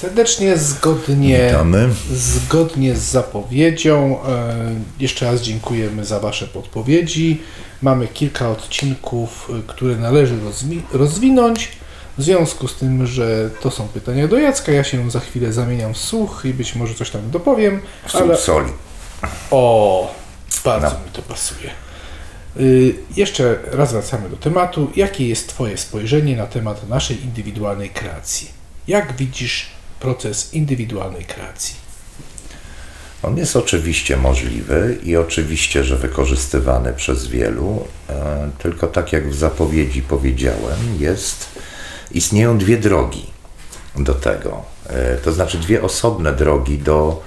serdecznie. Zgodnie, Witamy. zgodnie z zapowiedzią, e, jeszcze raz dziękujemy za Wasze podpowiedzi. Mamy kilka odcinków, e, które należy rozwi- rozwinąć. W związku z tym, że to są pytania do Jacka, ja się za chwilę zamieniam w słuch i być może coś tam dopowiem. Sól Ale soli. o, bardzo No. mi to pasuje. Y, jeszcze raz wracamy do tematu. Jakie jest Twoje spojrzenie na temat naszej indywidualnej kreacji? Jak widzisz proces indywidualnej kreacji? On jest oczywiście możliwy i oczywiście, że wykorzystywany przez wielu, e, tylko tak jak w zapowiedzi powiedziałem, jest, istnieją dwie drogi do tego. E, To znaczy dwie osobne drogi do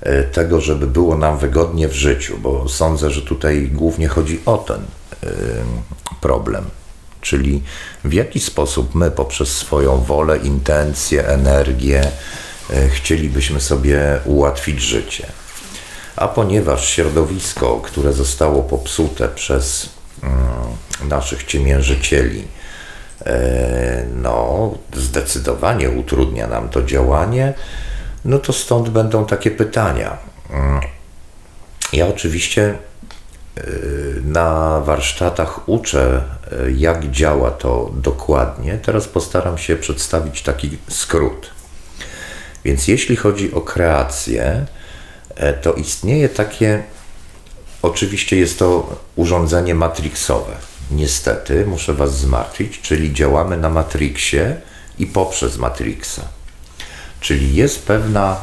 e, tego, żeby było nam wygodnie w życiu, bo sądzę, że tutaj głównie chodzi o ten problem. Czyli w jaki sposób my poprzez swoją wolę, intencje, energię e, chcielibyśmy sobie ułatwić życie. A ponieważ środowisko, które zostało popsute przez mm, naszych ciemiężycieli, e, no, zdecydowanie utrudnia nam to działanie, no to stąd będą takie pytania. Mm. Ja oczywiście na warsztatach uczę, y, jak działa to dokładnie. Teraz postaram się przedstawić taki skrót. Więc jeśli chodzi o kreację, e, to istnieje takie, oczywiście jest to urządzenie matrixowe. Niestety, muszę Was zmartwić, czyli działamy na Matrixie i poprzez Matrixa. Czyli jest pewna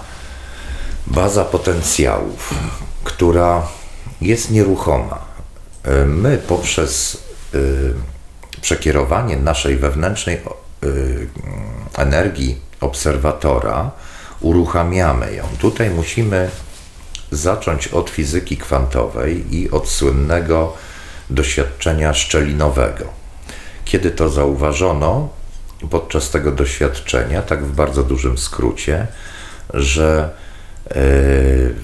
baza potencjałów, która jest nieruchoma. E, My poprzez y, przekierowanie naszej wewnętrznej y, energii obserwatora uruchamiamy ją. Tutaj musimy zacząć od fizyki kwantowej i od słynnego doświadczenia szczelinowego. Kiedy to zauważono podczas tego doświadczenia, tak w bardzo dużym skrócie, że yy,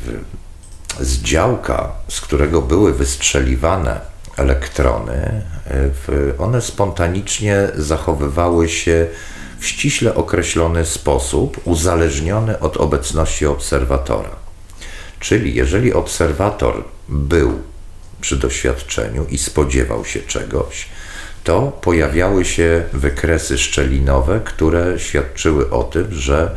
z działka, z którego były wystrzeliwane elektrony, w- one spontanicznie zachowywały się w ściśle określony sposób, uzależniony od obecności obserwatora. Czyli jeżeli obserwator był przy doświadczeniu i spodziewał się czegoś, to pojawiały się wykresy szczelinowe, które świadczyły o tym, że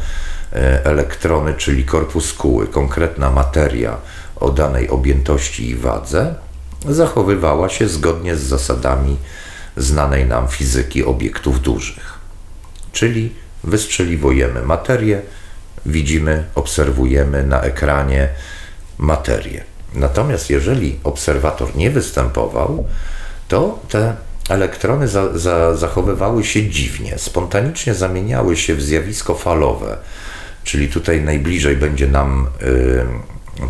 e, elektrony, czyli korpuskuły, konkretna materia o danej objętości i wadze, zachowywała się zgodnie z zasadami znanej nam fizyki obiektów dużych. Czyli wystrzeliwujemy materię, widzimy, obserwujemy na ekranie materię. Natomiast jeżeli obserwator nie występował, to te elektrony za, za, zachowywały się dziwnie, spontanicznie zamieniały się w zjawisko falowe, czyli tutaj najbliżej będzie nam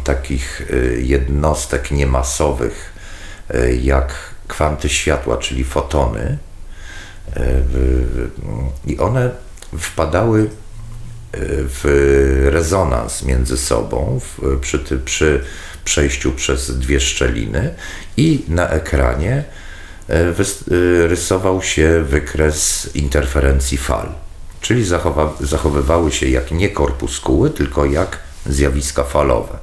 takich y, jednostek niemasowych, y, jak kwanty światła, czyli fotony, w- i one wpadały w rezonans między sobą przy, przy przejściu przez dwie szczeliny i na ekranie rysował się wykres interferencji fal, czyli zachowa, zachowywały się jak nie korpuskuły, tylko jak zjawiska falowe.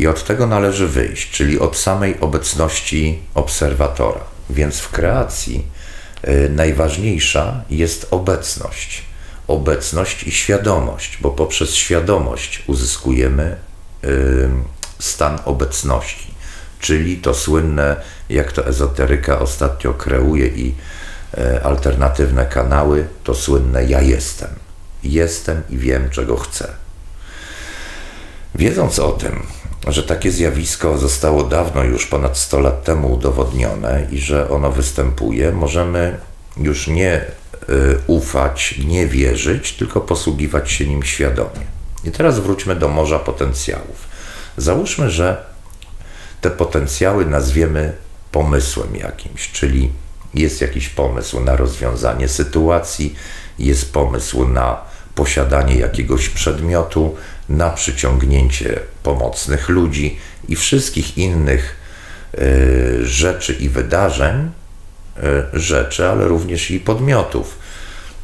I od tego należy wyjść, czyli od samej obecności obserwatora. Więc w kreacji y, najważniejsza jest obecność. Obecność i świadomość, bo poprzez świadomość uzyskujemy y, stan obecności, czyli to słynne, jak to ezoteryka ostatnio kreuje i y, alternatywne kanały, to słynne ja jestem. Jestem i wiem, czego chcę. Wiedząc o tym, że takie zjawisko zostało dawno już ponad 100 lat temu udowodnione i że ono występuje, możemy już nie y, ufać, nie wierzyć, tylko posługiwać się nim świadomie. I teraz wróćmy do morza potencjałów. Załóżmy, że te potencjały nazwiemy pomysłem jakimś, czyli jest jakiś pomysł na rozwiązanie sytuacji, jest pomysł na posiadanie jakiegoś przedmiotu, na przyciągnięcie pomocnych ludzi i wszystkich innych y, rzeczy i wydarzeń, y, rzeczy, ale również i podmiotów.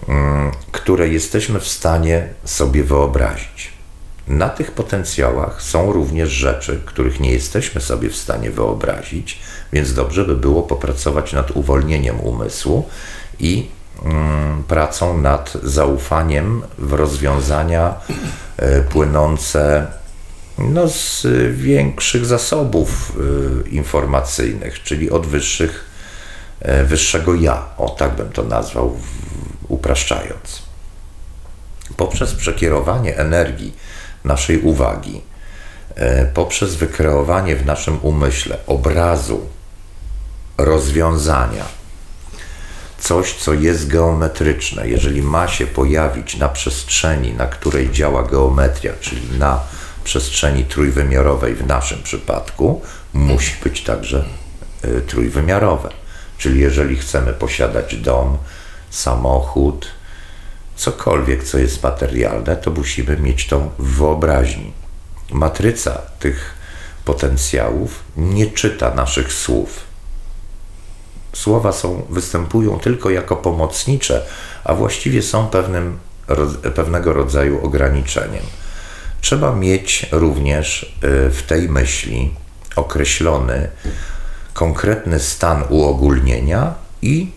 mm, które jesteśmy w stanie sobie wyobrazić. Na tych potencjałach są również rzeczy, których nie jesteśmy sobie w stanie wyobrazić, więc dobrze by było popracować nad uwolnieniem umysłu i pracą nad zaufaniem w rozwiązania e, płynące no, z większych zasobów y, informacyjnych, czyli od wyższych, e, wyższego ja, o tak bym to nazwał, upraszczając. Poprzez przekierowanie energii naszej uwagi, e, poprzez wykreowanie w naszym umyśle obrazu rozwiązania, coś, co jest geometryczne, jeżeli ma się pojawić na przestrzeni, na której działa geometria, czyli na przestrzeni trójwymiarowej w naszym przypadku, musi być także y, trójwymiarowe. Czyli jeżeli chcemy posiadać dom, samochód, cokolwiek, co jest materialne, to musimy mieć to w wyobraźni. Matryca tych potencjałów nie czyta naszych słów słowa są, występują tylko jako pomocnicze, a właściwie są pewnym, pewnego rodzaju ograniczeniem. Trzeba mieć również y, w tej myśli określony konkretny stan uogólnienia i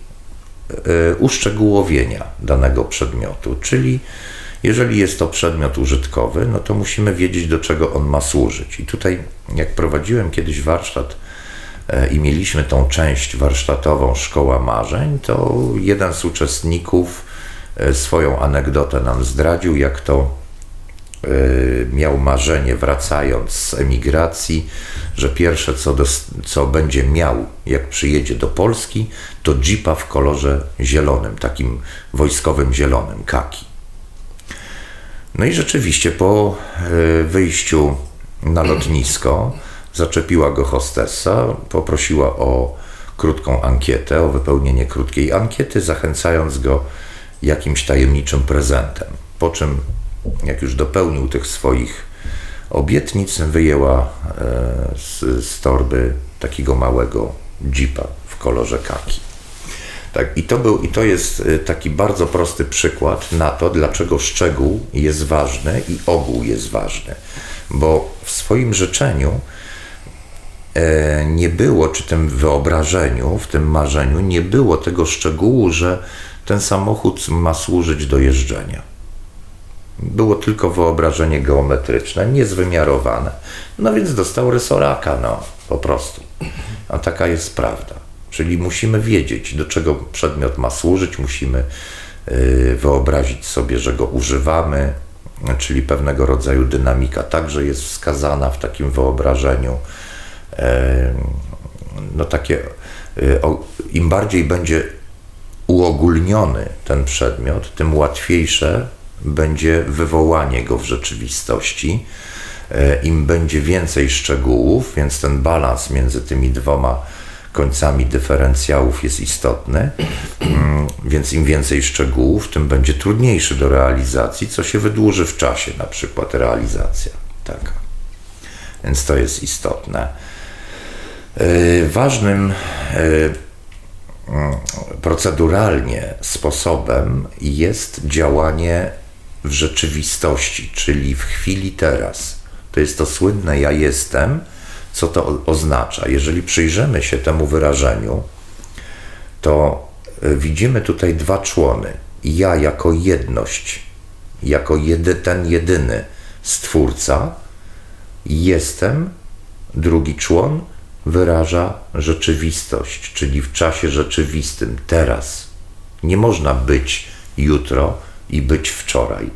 y, uszczegółowienia danego przedmiotu, czyli jeżeli jest to przedmiot użytkowy, no to musimy wiedzieć, do czego on ma służyć. I tutaj, jak prowadziłem kiedyś warsztat i mieliśmy tą część warsztatową Szkoła Marzeń, to jeden z uczestników e, swoją anegdotę nam zdradził, jak to e, miał marzenie wracając z emigracji, że pierwsze co, dos- co będzie miał, jak przyjedzie do Polski, to jeepa w kolorze zielonym, takim wojskowym zielonym, kaki. No i rzeczywiście po e, wyjściu na lotnisko zaczepiła go hostessa, poprosiła o krótką ankietę, o wypełnienie krótkiej ankiety, zachęcając go jakimś tajemniczym prezentem. Po czym, jak już dopełnił tych swoich obietnic, wyjęła e, z, z torby takiego małego jeepa w kolorze kaki. Tak, i to, był, I to jest y, taki bardzo prosty przykład na to, dlaczego szczegół jest ważny i ogół jest ważny. Bo w swoim życzeniu e, nie było, czy tym wyobrażeniu, w tym marzeniu, nie było tego szczegółu, że ten samochód ma służyć do jeżdżenia. Było tylko wyobrażenie geometryczne, niezwymiarowane. No więc dostał rysoraka, no po prostu. A taka jest prawda. Czyli musimy wiedzieć, do czego przedmiot ma służyć, musimy y, wyobrazić sobie, że go używamy, czyli pewnego rodzaju dynamika także jest wskazana w takim wyobrażeniu. No takie, y, im bardziej będzie uogólniony ten przedmiot, tym łatwiejsze będzie wywołanie go w rzeczywistości. E, Im będzie więcej szczegółów, więc ten balans między tymi dwoma końcami dyferencjałów jest istotny, Mm, więc im więcej szczegółów, tym będzie trudniejszy do realizacji, co się wydłuży w czasie, na przykład realizacja taka. Więc to jest istotne. E, Ważnym e, mm, proceduralnie sposobem jest działanie w rzeczywistości, czyli w chwili teraz. To jest to słynne ja jestem. Co to oznacza? Jeżeli przyjrzymy się temu wyrażeniu, to y, widzimy tutaj dwa człony. Ja jako jedność, jako jedy, ten jedyny stwórca, jestem, drugi człon wyraża rzeczywistość, czyli w czasie rzeczywistym, teraz. Nie można być jutro i być wczoraj.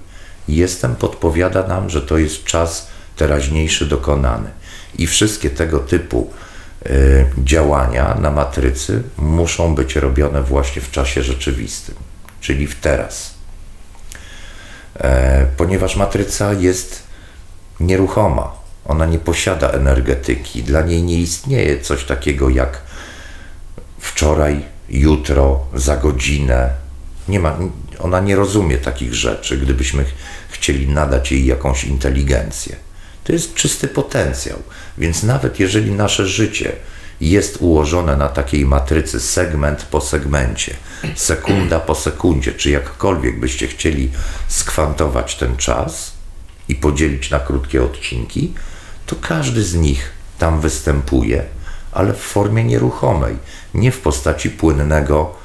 Jestem podpowiada nam, że to jest czas teraźniejszy dokonany. I wszystkie tego typu y, działania na matrycy muszą być robione właśnie w czasie rzeczywistym, czyli w teraz. E, ponieważ matryca jest nieruchoma, ona nie posiada energetyki, dla niej nie istnieje coś takiego jak wczoraj, jutro, za godzinę. Nie ma, ona nie rozumie takich rzeczy, gdybyśmy ch- chcieli nadać jej jakąś inteligencję. To jest czysty potencjał, więc nawet jeżeli nasze życie jest ułożone na takiej matrycy segment po segmencie, sekunda po sekundzie, czy jakkolwiek byście chcieli skwantować ten czas i podzielić na krótkie odcinki, to każdy z nich tam występuje, ale w formie nieruchomej, nie w postaci płynnego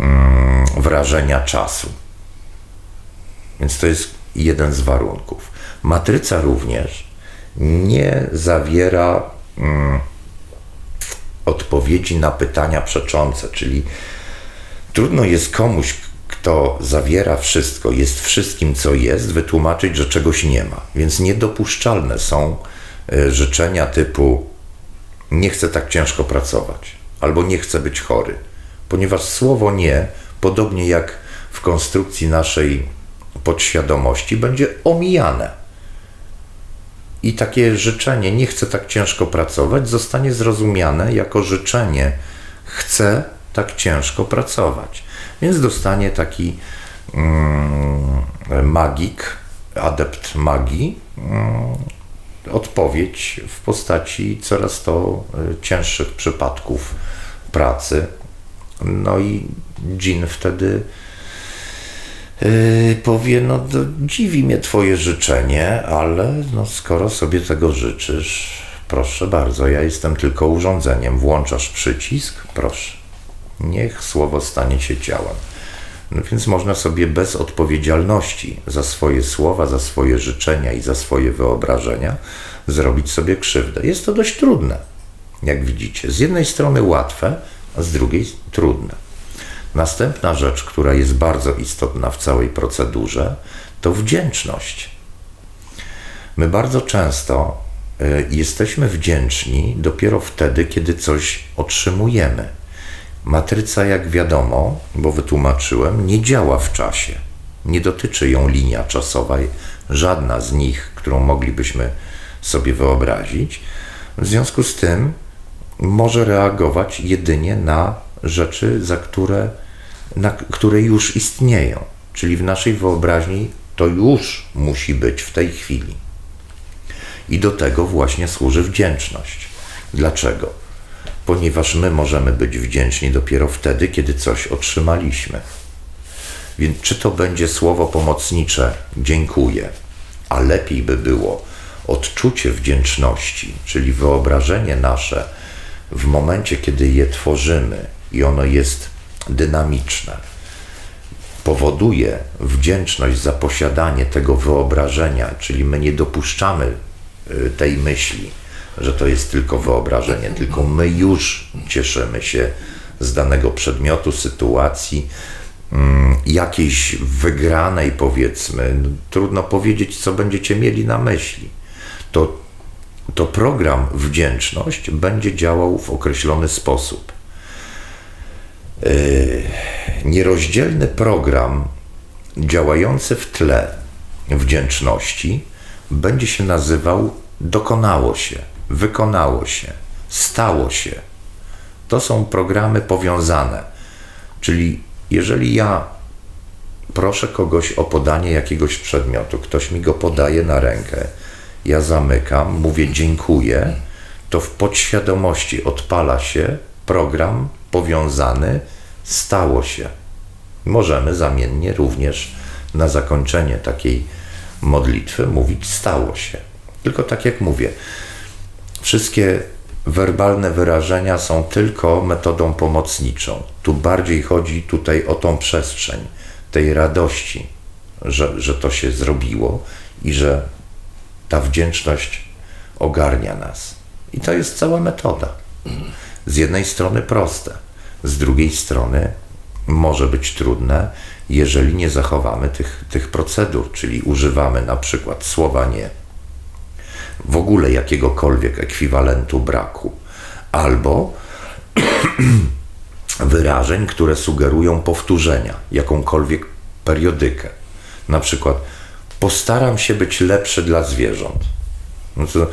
mm, wrażenia czasu. Więc to jest jeden z warunków. Matryca również nie zawiera mm, odpowiedzi na pytania przeczące, czyli trudno jest komuś, kto zawiera wszystko, jest wszystkim, co jest, wytłumaczyć, że czegoś nie ma. Więc niedopuszczalne są życzenia typu nie chcę tak ciężko pracować, albo nie chcę być chory, ponieważ słowo nie, podobnie jak w konstrukcji naszej podświadomości, będzie omijane. I takie życzenie nie chcę tak ciężko pracować zostanie zrozumiane jako życzenie chcę tak ciężko pracować. Więc dostanie taki mm, magik, adept magii, mm, odpowiedź w postaci coraz to y, cięższych przypadków pracy. No i Jean wtedy yy, powie, no dziwi mnie twoje życzenie, ale no skoro sobie tego życzysz, proszę bardzo, ja jestem tylko urządzeniem. Włączasz przycisk, proszę. Niech słowo stanie się ciałem. Więc można sobie bez odpowiedzialności za swoje słowa, za swoje życzenia i za swoje wyobrażenia zrobić sobie krzywdę. Jest to dość trudne, jak widzicie. Z jednej strony łatwe, a z drugiej trudne. Następna rzecz, która jest bardzo istotna w całej procedurze, to wdzięczność. My bardzo często y, jesteśmy wdzięczni dopiero wtedy, kiedy coś otrzymujemy. Matryca, jak wiadomo, bo wytłumaczyłem, nie działa w czasie. Nie dotyczy ją linia czasowa, żadna z nich, którą moglibyśmy sobie wyobrazić. W związku z tym może reagować jedynie na rzeczy, za które, na, które już istnieją. Czyli w naszej wyobraźni to już musi być w tej chwili. I do tego właśnie służy wdzięczność. Dlaczego? Ponieważ my możemy być wdzięczni dopiero wtedy, kiedy coś otrzymaliśmy. Więc czy to będzie słowo pomocnicze dziękuję, a lepiej by było odczucie wdzięczności, czyli wyobrażenie nasze w momencie, kiedy je tworzymy i ono jest dynamiczne, powoduje wdzięczność za posiadanie tego wyobrażenia, czyli my nie dopuszczamy y, tej myśli, że to jest tylko wyobrażenie, tylko my już cieszymy się z danego przedmiotu, sytuacji, mm, jakiejś wygranej, powiedzmy. Trudno powiedzieć, co będziecie mieli na myśli. To, to program wdzięczność będzie działał w określony sposób. Yy, nierozdzielny program działający w tle wdzięczności będzie się nazywał dokonało się wykonało się, stało się. To są programy powiązane. Czyli jeżeli ja proszę kogoś o podanie jakiegoś przedmiotu, ktoś mi go podaje na rękę, ja zamykam, mówię dziękuję, to w podświadomości odpala się program powiązany, stało się. Możemy zamiennie również na zakończenie takiej modlitwy mówić stało się. Tylko tak jak mówię, Wszystkie werbalne wyrażenia są tylko metodą pomocniczą. Tu bardziej chodzi tutaj o tą przestrzeń tej radości, że, że to się zrobiło i że ta wdzięczność ogarnia nas. I to jest cała metoda. Z jednej strony proste, z drugiej strony może być trudne, jeżeli nie zachowamy tych, tych procedur, czyli używamy na przykład słowa nie w ogóle jakiegokolwiek ekwiwalentu braku, albo wyrażeń, które sugerują powtórzenia, jakąkolwiek periodykę. Na przykład, postaram się być lepszy dla zwierząt. No to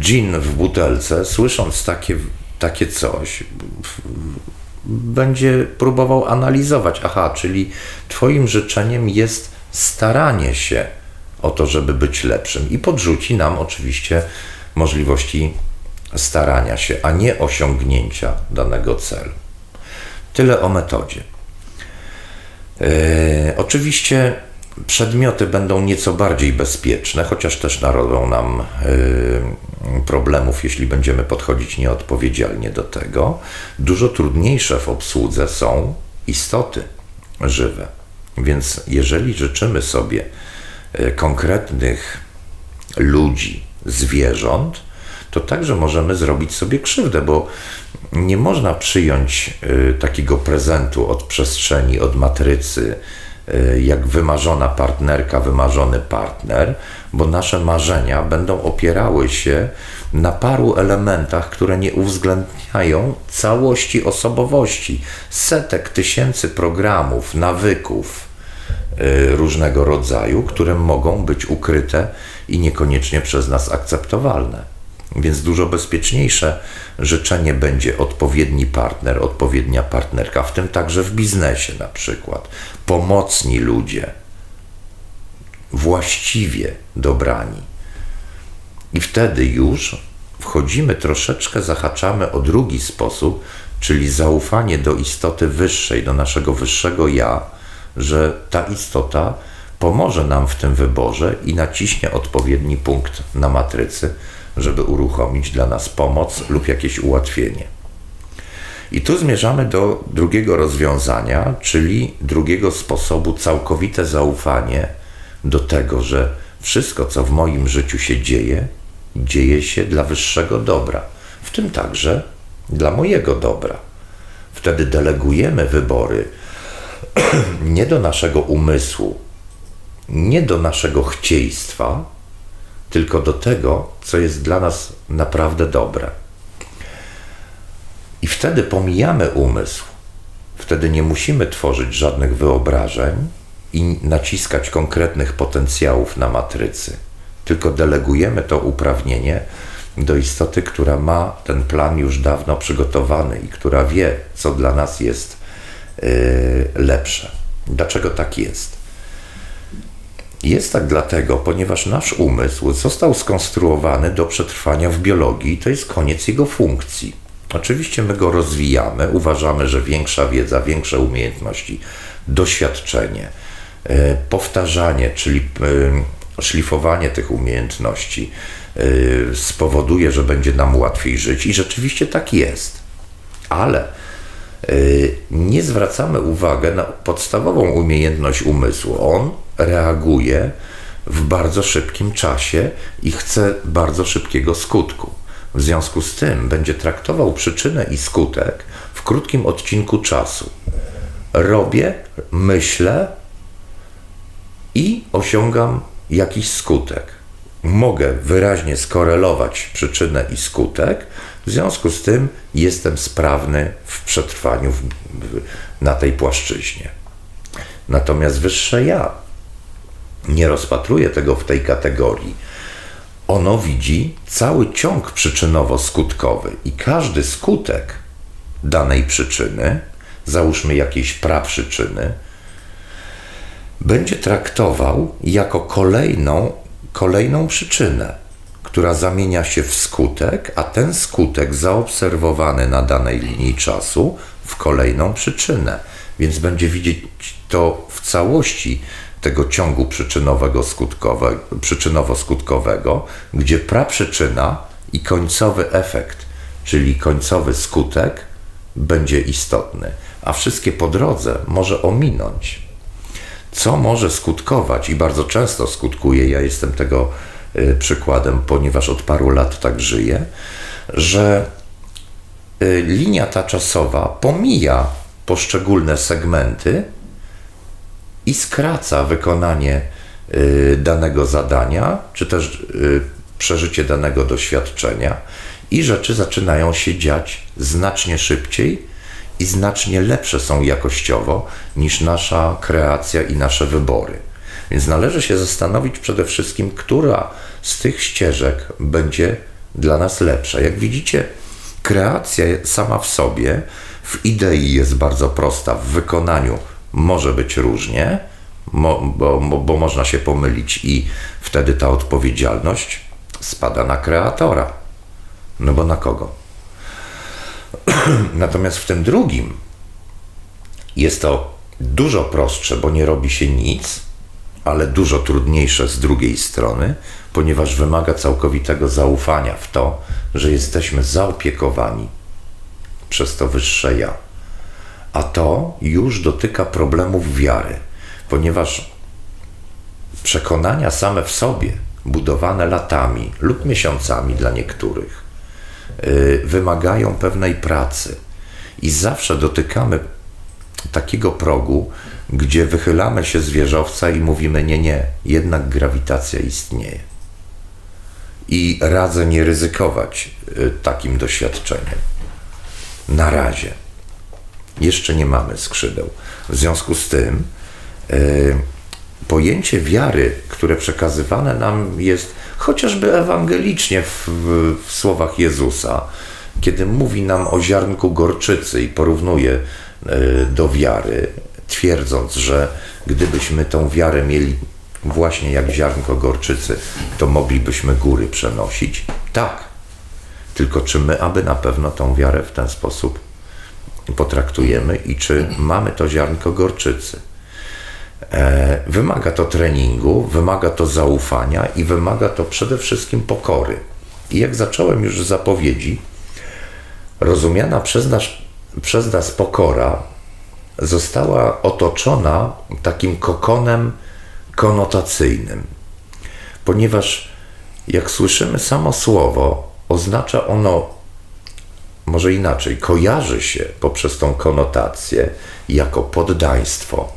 dżin w butelce, słysząc takie, takie coś, będzie próbował analizować. Aha, czyli Twoim życzeniem jest staranie się o to, żeby być lepszym i podrzuci nam oczywiście możliwości starania się, a nie osiągnięcia danego celu. Tyle o metodzie. Yy, oczywiście przedmioty będą nieco bardziej bezpieczne, chociaż też narobią nam yy, problemów, jeśli będziemy podchodzić nieodpowiedzialnie do tego. Dużo trudniejsze w obsłudze są istoty żywe. Więc jeżeli życzymy sobie konkretnych ludzi, zwierząt, to także możemy zrobić sobie krzywdę, bo nie można przyjąć y, takiego prezentu od przestrzeni, od matrycy, y, jak wymarzona partnerka, wymarzony partner, bo nasze marzenia będą opierały się na paru elementach, które nie uwzględniają całości osobowości, setek tysięcy programów, nawyków różnego rodzaju, które mogą być ukryte i niekoniecznie przez nas akceptowalne. Więc dużo bezpieczniejsze życzenie będzie odpowiedni partner, odpowiednia partnerka, w tym także w biznesie na przykład. Pomocni ludzie, właściwie dobrani. I wtedy już wchodzimy troszeczkę, zahaczamy o drugi sposób, czyli zaufanie do istoty wyższej, do naszego wyższego ja, że ta istota pomoże nam w tym wyborze i naciśnie odpowiedni punkt na matrycy, żeby uruchomić dla nas pomoc lub jakieś ułatwienie. I tu zmierzamy do drugiego rozwiązania, czyli drugiego sposobu całkowite zaufanie do tego, że wszystko, co w moim życiu się dzieje, dzieje się dla wyższego dobra, w tym także dla mojego dobra. Wtedy delegujemy wybory nie do naszego umysłu, nie do naszego chcieństwa, tylko do tego, co jest dla nas naprawdę dobre. I wtedy pomijamy umysł. Wtedy nie musimy tworzyć żadnych wyobrażeń i naciskać konkretnych potencjałów na matrycy, tylko delegujemy to uprawnienie do istoty, która ma ten plan już dawno przygotowany i która wie, co dla nas jest lepsze. Dlaczego tak jest? Jest tak dlatego, ponieważ nasz umysł został skonstruowany do przetrwania w biologii i to jest koniec jego funkcji. Oczywiście my go rozwijamy, uważamy, że większa wiedza, większe umiejętności, doświadczenie, e, powtarzanie, czyli e, szlifowanie tych umiejętności spowoduje, że będzie nam łatwiej żyć i rzeczywiście tak jest. Ale nie zwracamy uwagi na podstawową umiejętność umysłu. On reaguje w bardzo szybkim czasie i chce bardzo szybkiego skutku. W związku z tym będzie traktował przyczynę i skutek w krótkim odcinku czasu. Robię, myślę i osiągam jakiś skutek. Mogę wyraźnie skorelować przyczynę i skutek, w związku z tym jestem sprawny w przetrwaniu w, w, na tej płaszczyźnie. Natomiast wyższe ja nie rozpatruje tego w tej kategorii. Ono widzi cały ciąg przyczynowo-skutkowy i każdy skutek danej przyczyny, załóżmy jakiejś praprzyczyny, będzie traktował jako kolejną, kolejną przyczynę, która zamienia się w skutek, a ten skutek zaobserwowany na danej linii czasu w kolejną przyczynę. Więc będzie widzieć to w całości tego ciągu przyczynowego skutkowe, przyczynowo-skutkowego, gdzie praprzyczyna i końcowy efekt, czyli końcowy skutek, będzie istotny, a wszystkie po drodze może ominąć. Co może skutkować i bardzo często skutkuje, ja jestem tego y, przykładem, ponieważ od paru lat tak żyję, że y, linia ta czasowa pomija poszczególne segmenty i skraca wykonanie y, danego zadania, czy też przeżycie danego doświadczenia, i rzeczy zaczynają się dziać znacznie szybciej i znacznie lepsze są jakościowo niż nasza kreacja i nasze wybory. Więc należy się zastanowić przede wszystkim, która z tych ścieżek będzie dla nas lepsza. Jak widzicie, kreacja sama w sobie, w idei jest bardzo prosta, w wykonaniu może być różnie, bo, bo, bo można się pomylić i wtedy ta odpowiedzialność spada na kreatora. No bo na kogo? Natomiast w tym drugim jest to dużo prostsze, bo nie robi się nic, ale dużo trudniejsze z drugiej strony, ponieważ wymaga całkowitego zaufania w to, że jesteśmy zaopiekowani przez to wyższe ja. A to już dotyka problemów wiary, ponieważ przekonania same w sobie, budowane latami lub miesiącami dla niektórych, wymagają pewnej pracy. I zawsze dotykamy takiego progu, gdzie wychylamy się z wieżowca i mówimy: Nie, nie, jednak grawitacja istnieje. I radzę nie ryzykować y, takim doświadczeniem. Na razie. Jeszcze nie mamy skrzydeł. W związku z tym, y, pojęcie wiary, które przekazywane nam jest chociażby ewangelicznie w, w, słowach Jezusa, kiedy mówi nam o ziarnku gorczycy i porównuje y, do wiary, twierdząc, że gdybyśmy tą wiarę mieli właśnie jak ziarnko gorczycy, to moglibyśmy góry przenosić. Tak. Tylko czy my, aby na pewno tą wiarę w ten sposób potraktujemy i czy mamy to ziarnko gorczycy? E, wymaga to treningu, wymaga to zaufania i wymaga to przede wszystkim pokory. I jak zacząłem już z zapowiedzi, rozumiana przez nas, przez nas pokora została otoczona takim kokonem konotacyjnym, ponieważ jak słyszymy samo słowo, oznacza ono, może inaczej, kojarzy się poprzez tą konotację jako poddaństwo,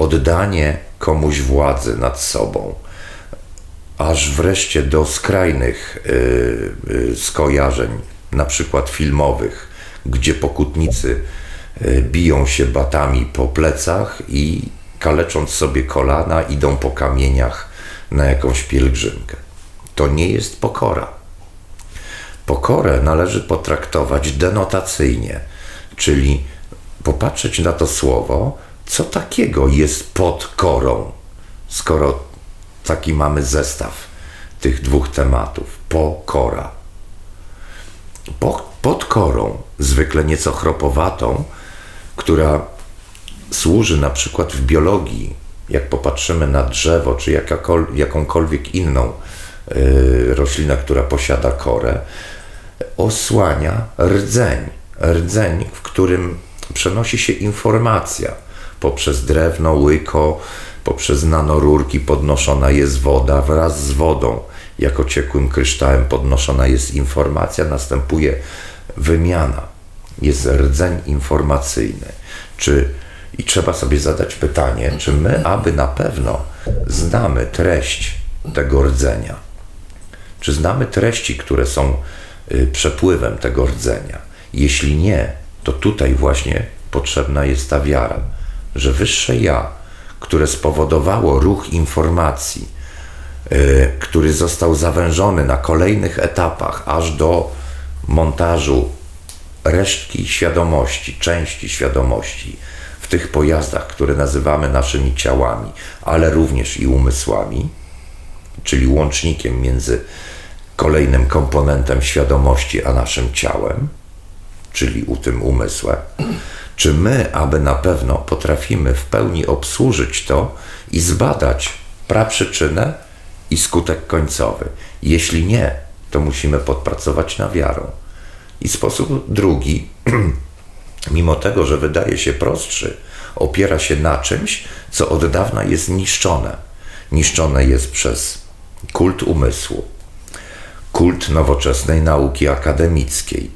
oddanie komuś władzy nad sobą, aż wreszcie do skrajnych yy, yy, skojarzeń, na przykład filmowych, gdzie pokutnicy yy, biją się batami po plecach i kalecząc sobie kolana, idą po kamieniach na jakąś pielgrzymkę. To nie jest pokora. Pokorę należy potraktować denotacyjnie, czyli popatrzeć na to słowo, co takiego jest pod korą, skoro taki mamy zestaw tych dwóch tematów. Pokora. Po, pod korą, zwykle nieco chropowatą, która służy na przykład w biologii, jak popatrzymy na drzewo czy jakąkolwiek inną y, roślinę, która posiada korę, osłania rdzeń. Rdzeń, w którym przenosi się informacja poprzez drewno, łyko, poprzez nanorurki podnoszona jest woda wraz z wodą. Jako ciekłym kryształem podnoszona jest informacja, następuje wymiana. Jest rdzeń informacyjny. Czy i trzeba sobie zadać pytanie, czy my, aby na pewno znamy treść tego rdzenia, czy znamy treści, które są y, przepływem tego rdzenia. Jeśli nie, to tutaj właśnie potrzebna jest ta wiara, że wyższe ja, które spowodowało ruch informacji, y, który został zawężony na kolejnych etapach, aż do montażu resztki świadomości, części świadomości, tych pojazdach, które nazywamy naszymi ciałami, ale również i umysłami, czyli łącznikiem między kolejnym komponentem świadomości a naszym ciałem, czyli u tym umysłem, czy my, aby na pewno potrafimy w pełni obsłużyć to i zbadać praprzyczynę i skutek końcowy. Jeśli nie, to musimy podpracować na wiarę. I sposób drugi mimo tego, że wydaje się prostszy, opiera się na czymś, co od dawna jest niszczone. Niszczone jest przez kult umysłu, kult nowoczesnej nauki akademickiej,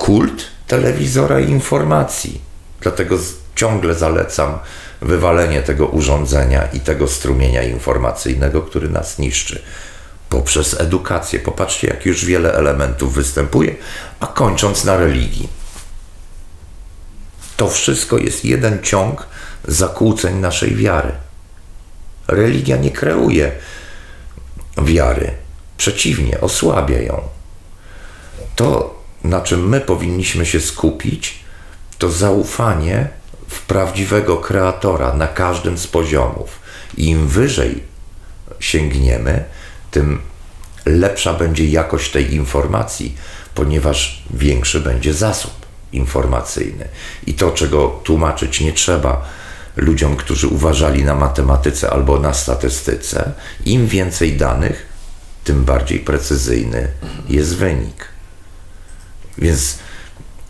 kult telewizora i informacji. Dlatego ciągle zalecam wywalenie tego urządzenia i tego strumienia informacyjnego, który nas niszczy. Poprzez edukację. Popatrzcie, jak już wiele elementów występuje, a kończąc na religii. To wszystko jest jeden ciąg zakłóceń naszej wiary. Religia nie kreuje wiary, przeciwnie, osłabia ją. To, na czym my powinniśmy się skupić, to zaufanie w prawdziwego kreatora na każdym z poziomów. I im wyżej sięgniemy, tym lepsza będzie jakość tej informacji, ponieważ większy będzie zasób informacyjny. I to, czego tłumaczyć nie trzeba ludziom, którzy uważali na matematyce albo na statystyce, im więcej danych, tym bardziej precyzyjny jest wynik. Więc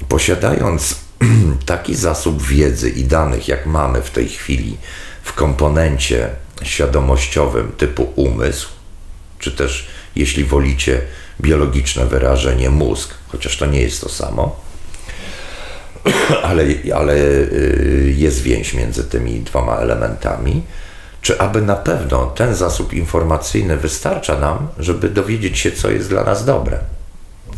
posiadając taki zasób wiedzy i danych, jak mamy w tej chwili w komponencie świadomościowym typu umysł, czy też, jeśli wolicie, biologiczne wyrażenie mózg, chociaż to nie jest to samo, ale, ale y, jest więź między tymi dwoma elementami. Czy aby na pewno ten zasób informacyjny wystarcza nam, żeby dowiedzieć się, co jest dla nas dobre?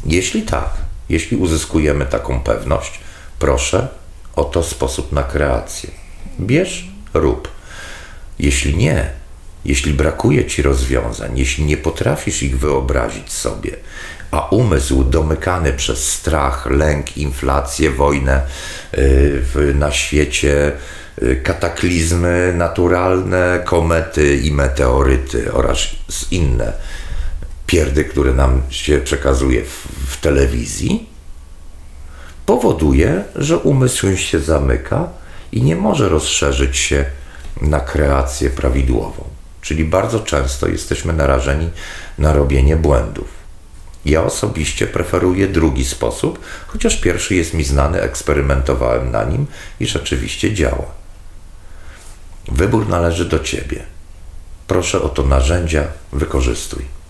Jeśli tak, jeśli uzyskujemy taką pewność, proszę, oto sposób na kreację. Bierz, rób. Jeśli nie, jeśli brakuje ci rozwiązań, jeśli nie potrafisz ich wyobrazić sobie, a umysł domykany przez strach, lęk, inflację, wojnę yy, na świecie, yy, kataklizmy naturalne, komety i meteoryty oraz inne pierdy, które nam się przekazuje w, w telewizji, powoduje, że umysł się zamyka i nie może rozszerzyć się na kreację prawidłową. Czyli bardzo często jesteśmy narażeni na robienie błędów. Ja osobiście preferuję drugi sposób, chociaż pierwszy jest mi znany, eksperymentowałem na nim i rzeczywiście działa. Wybór należy do ciebie. Proszę o to narzędzia, wykorzystuj.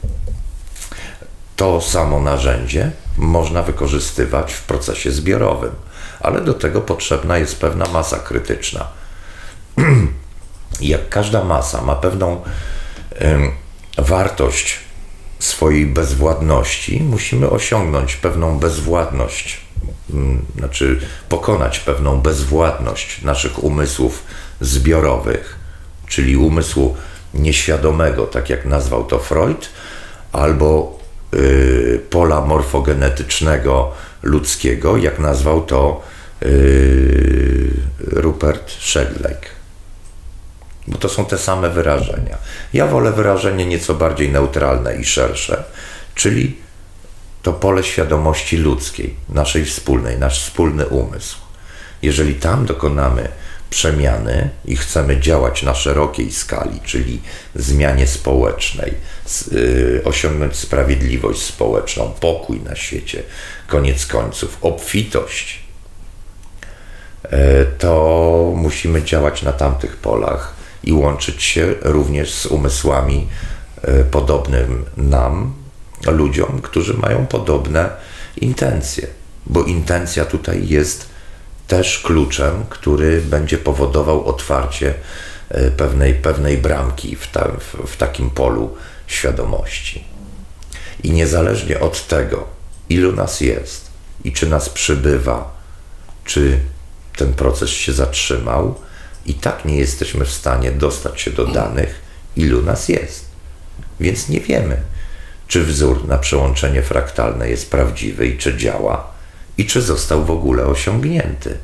To samo narzędzie można wykorzystywać w procesie zbiorowym, ale do tego potrzebna jest pewna masa krytyczna. Jak każda masa ma pewną wartość swojej bezwładności, musimy osiągnąć pewną bezwładność, znaczy pokonać pewną bezwładność naszych umysłów zbiorowych, czyli umysłu nieświadomego, tak jak nazwał to Freud, albo pola morfogenetycznego ludzkiego, jak nazwał to y, Rupert Sheldrake. Bo to są te same wyrażenia. Ja wolę wyrażenie nieco bardziej neutralne i szersze, czyli to pole świadomości ludzkiej, naszej wspólnej, nasz wspólny umysł. Jeżeli tam dokonamy przemiany i chcemy działać na szerokiej skali, czyli zmianie społecznej, yy, osiągnąć sprawiedliwość społeczną, pokój na świecie, koniec końców, obfitość, yy, to musimy działać na tamtych polach i łączyć się również z umysłami yy, podobnym nam, ludziom, którzy mają podobne intencje, bo intencja tutaj jest też kluczem, który będzie powodował otwarcie e, pewnej, pewnej bramki w, ta, w, w takim polu świadomości. I niezależnie od tego, ilu nas jest i czy nas przybywa, czy ten proces się zatrzymał, i tak nie jesteśmy w stanie dostać się do danych, ilu nas jest. Więc nie wiemy, czy wzór na przełączenie fraktalne jest prawdziwy i czy działa, i czy został w ogóle osiągnięty.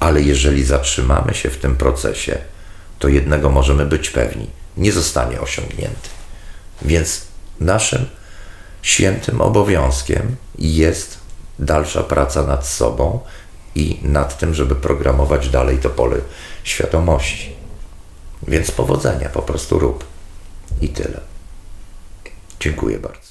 Ale jeżeli zatrzymamy się w tym procesie, to jednego możemy być pewni: nie zostanie osiągnięty. Więc naszym świętym obowiązkiem jest dalsza praca nad sobą i nad tym, żeby programować dalej to pole świadomości. Więc powodzenia, po prostu rób. I tyle. Dziękuję bardzo.